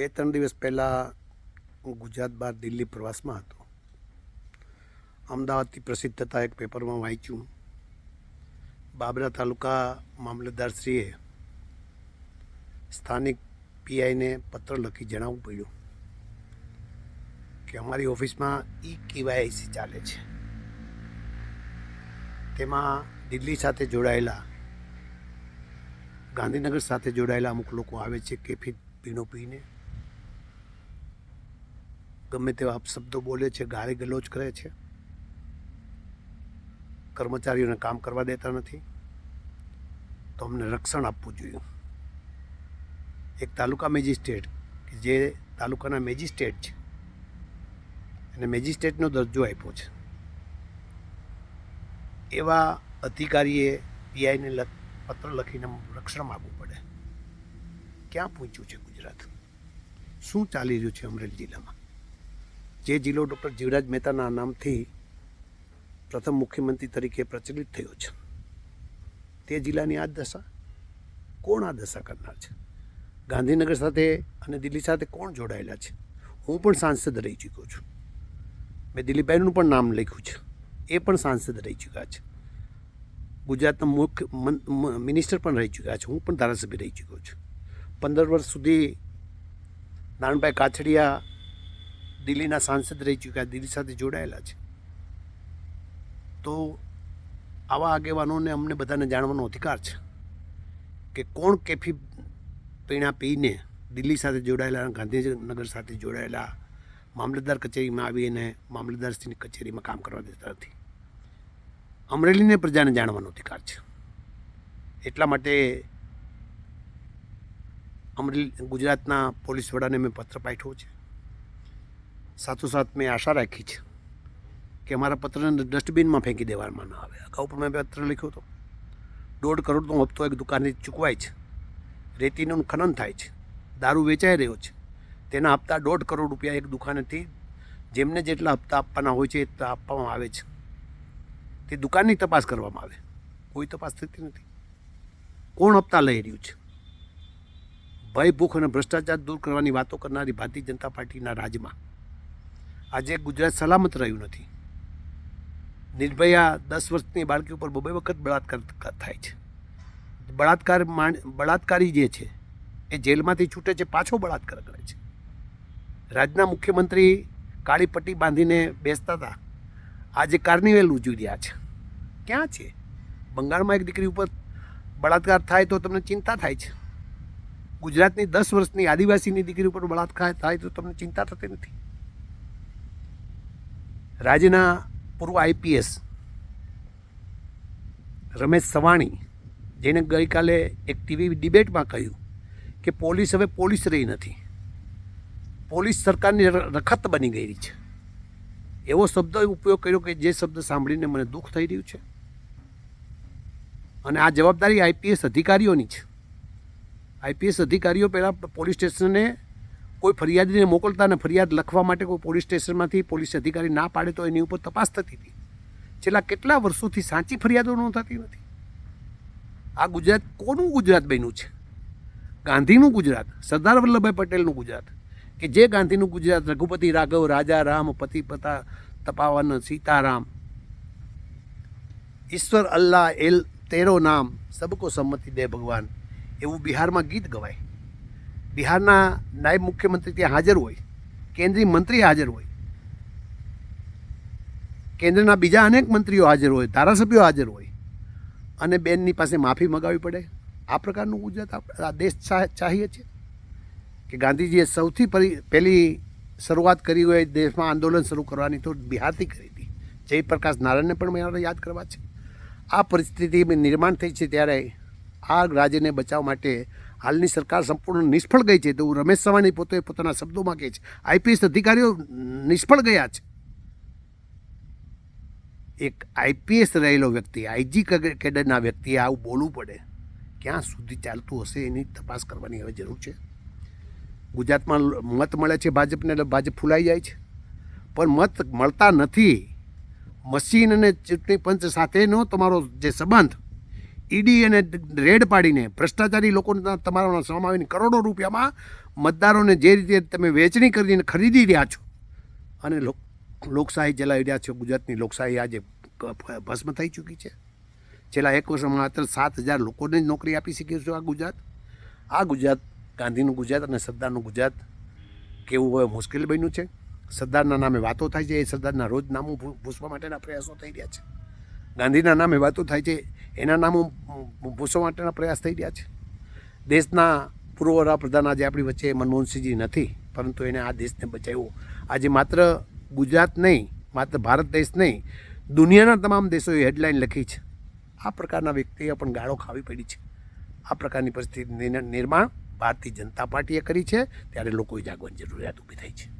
બે ત્રણ દિવસ પહેલાં હું ગુજરાત બહાર દિલ્હી પ્રવાસમાં હતો. અમદાવાદથી પ્રસિદ્ધ થતા એક પેપરમાં વાંચ્યું, બાબરા તાલુકા મામલતદારશ્રીએ સ્થાનિક પીઆઈને પત્ર લખી જણાવવું પડ્યું કે અમારી ઓફિસમાં ઈ કેવાયસી ચાલે છે. તેમાં દિલ્હી સાથે જોડાયેલા, ગાંધીનગર સાથે જોડાયેલા અમુક લોકો આવે છે કેફી પીણું પીને. ગમે તેવા અપશબ્દો બોલે છે ગારે ગલોચ કરે છે. કર્મચારીઓને કામ કરવા દેતા નથી. તો અમને રક્ષણ આપવું જોઈએ. એક તાલુકા મેજિસ્ટ્રેટ કે જે તાલુકાના મેજિસ્ટ્રેટ છે, એને મેજિસ્ટ્રેટનો દરજ્જો આપ્યો છે. એવા અધિકારીએ પીઆઈને પત્ર લખીને રક્ષણ માગવું પડે. ક્યાં પહોંચ્યું છે ગુજરાત? શું ચાલી રહ્યું છે અમરેલી જિલ્લામાં? જે જિલ્લો ડૉક્ટર જીવરાજ મહેતાના નામથી પ્રથમ મુખ્યમંત્રી તરીકે પ્રચલિત થયો છે. તે જિલ્લાની આ દશા કોણ આ દશા કરનાર છે? ગાંધીનગર સાથે અને દિલ્હી સાથે કોણ જોડાયેલા છે? હું પણ સાંસદ રહી ચૂક્યો છું. મેં દિલીપભાઈનું પણ નામ લખ્યું છે. એ પણ સાંસદ રહી ચૂક્યા છે. ગુજરાતના મુખ્ય મન- મિનિસ્ટર પણ રહી ચૂક્યા છે. હું પણ ધારાસભ્ય રહી ચૂક્યો છું. પંદર વર્ષ સુધી નાનભાઈ કાછડિયા દિલ્હીના સાંસદ રહી ચૂક્યા, દિલ્હી સાથે જોડાયેલા છે. તો આવા આગેવાનોને અમને બધાને જાણવાનો અધિકાર છે કે કોણ કેફી પીણા પીને દિલ્હી સાથે જોડાયેલા, ગાંધીનગર સાથે જોડાયેલા, મામલતદાર કચેરીમાં આવીને મામલતદારશ્રીની કચેરીમાં કામ કરવા દેતા નથી. અમરેલીને પ્રજાને જાણવાનો અધિકાર છે. એટલા માટે અમરેલી ગુજરાતના પોલીસ વડાને મેં પત્ર પાઠવ્યો છે. સાથોસાથ મેં આશા રાખી છે કે મારા પત્રને ડસ્ટબિનમાં ફેંકી દેવામાં ન આવે. અગાઉ પણ મેં પત્ર લખ્યો હતો. દોઢ કરોડનો હપ્તો એક દુકાને ચૂકવાય છે. રેતીનું ખનન થાય છે. દારૂ વેચાઈ રહ્યો છે. તેના હપ્તા દોઢ કરોડ રૂપિયા એક દુકાનેથી જેમને જેટલા હપ્તા આપવાના હોય છે એ આપવામાં આવે છે. તે દુકાનની તપાસ કરવામાં આવે. કોઈ તપાસ થતી નથી. કોણ હપ્તા લઈ રહ્યું છે? ભય, ભૂખ અને ભ્રષ્ટાચાર દૂર કરવાની વાતો કરનારી ભારતીય જનતા પાર્ટીના રાજમાં આજે ગુજરાત સલામત રહ્યું નથી. નિર્ભયા દસ વર્ષની બાળકી ઉપર બબે વખત બળાત્કાર થાય છે. બળાત્કાર માણ બળાત્કારી જે છે, એ જેલમાંથી છૂટે છે, પાછો બળાત્કાર કરે છે. રાજ્યના મુખ્યમંત્રી કાળી પટ્ટી બાંધીને બેસતા હતા. આજે કાર્નિવેલ ઉજવી રહ્યા છે. ક્યાં છે? બંગાળમાં એક દીકરી ઉપર બળાત્કાર થાય તો તમને ચિંતા થાય છે. ગુજરાતની દસ વર્ષની આદિવાસીની દીકરી ઉપર બળાત્કાર થાય તો તમને ચિંતા થતી નથી. રાજ્યના પૂર્વ આઈપીએસ રમેશ સવાણી જેને ગઈકાલે એક ટીવી ડિબેટમાં કહ્યું કે પોલીસ હવે પોલીસ રહી નથી. પોલીસ સરકારની રખત બની ગઈ છે. એવો શબ્દ ઉપયોગ કર્યો કે જે શબ્દ સાંભળીને મને દુઃખ થઈ રહ્યું છે. અને આ જવાબદારી આઈપીએસ અધિકારીઓની છે. આઈપીએસ અધિકારીઓ પહેલાં પોલીસ સ્ટેશને કોઈ ફરિયાદીને મોકલતા અને ફરિયાદ લખવા માટે કોઈ પોલીસ સ્ટેશનમાંથી પોલીસ અધિકારી ના પાડે તો એની ઉપર તપાસ થતી હતી. છેલ્લા કેટલા વર્ષોથી સાચી ફરિયાદો નોંધાતી નથી. આ ગુજરાત કોનું ગુજરાત બન્યું છે? ગાંધીનું ગુજરાત, સરદાર વલ્લભભાઈ પટેલનું ગુજરાત, કે જે ગાંધીનું ગુજરાત, રઘુપતિ રાઘવ, રાજા રામ, પતિ પતા, તપાવન, સીતારામ. ઈશ્વર અલ્લાહ એલ તેરો નામ, સબકો સંમતિ દે ભગવાન. એવું બિહારમાં ગીત ગવાય. બિહારના નાયબ મુખ્યમંત્રી ત્યાં હાજર હોય, કેન્દ્રીય મંત્રી હાજર હોય, કેન્દ્રના બીજા અનેક મંત્રીઓ હાજર હોય, ધારાસભ્યો હાજર હોય, અને બેનની પાસે માફી મગાવવી પડે. આ પ્રકારનું ગુજરાત આ દેશ ચાહીએ છીએ કે ગાંધીજીએ સૌથી પહેલી શરૂઆત કરી હોય, દેશમાં આંદોલન શરૂ કરવાની તો બિહારથી કરી હતી. જયપ્રકાશ નારાયણને પણ મારે યાદ કરવા છે. આ પરિસ્થિતિ નિર્માણ થઈ છે ત્યારે આ રાજ્યને બચાવ માટે હાલની સરકાર સંપૂર્ણ નિષ્ફળ ગઈ છે. તો હું રમેશ સવાણી પોતે પોતાના શબ્દોમાં કહે છે. આઈપીએસ અધિકારીઓ નિષ્ફળ ગયા છે. એક આઈપીએસ રહેલો વ્યક્તિ, આઈજી કેડરના વ્યક્તિએ આવું બોલવું પડે. ક્યાં સુધી ચાલતું હશે એની તપાસ કરવાની હવે જરૂર છે. ગુજરાતમાં મત મળે છે ભાજપને એટલે ભાજપ ફૂલાઈ જાય છે. પણ મત મળતા નથી. મશીન અને ચૂંટણી પંચ સાથેનો તમારો જે સંબંધ ઈડી અને રેડ પાડીને ભ્રષ્ટાચારી લોકોને તમારા સમાવીને કરોડો રૂપિયામાં મતદારોને જે રીતે તમે વેચણી કરીને ખરીદી રહ્યા છો અને લોક લોકશાહી ચલાવી રહ્યા છો, ગુજરાતની લોકશાહી આજે ભસ્મ થઈ ચૂકી છે. છેલ્લા એક વર્ષમાં માત્ર સાત હજાર લોકોને જ નોકરી આપી શક્યું છું આ ગુજરાત. આ ગુજરાત, ગાંધીનું ગુજરાત અને સરદારનું ગુજરાત કેવું હવે મુશ્કેલ બન્યું છે. સરદારના નામે વાતો થાય છે, એ સરદારના રોજ નામું ભૂસવા માટેના પ્રયાસો થઈ રહ્યા છે. ગાંધીના નામે વાતો થાય છે એના નામો ભૂસવા માટેના પ્રયાસ થઈ રહ્યા છે. દેશના પૂર્વ વડાપ્રધાન આજે આપણી વચ્ચે મનમોહનસિંહજી નથી, પરંતુ એને આ દેશને બચાવ્યો. આજે માત્ર ગુજરાત નહીં, માત્ર ભારત દેશ નહીં, દુનિયાના તમામ દેશોએ હેડલાઇન લખી છે. આ પ્રકારના વ્યક્તિએ પણ ગાળો ખાવી પડી છે. આ પ્રકારની પરિસ્થિતિનું નિર્માણ ભારતીય જનતા પાર્ટીએ કરી છે, ત્યારે લોકોએ જાગવાની જરૂરિયાત ઊભી થઈ છે.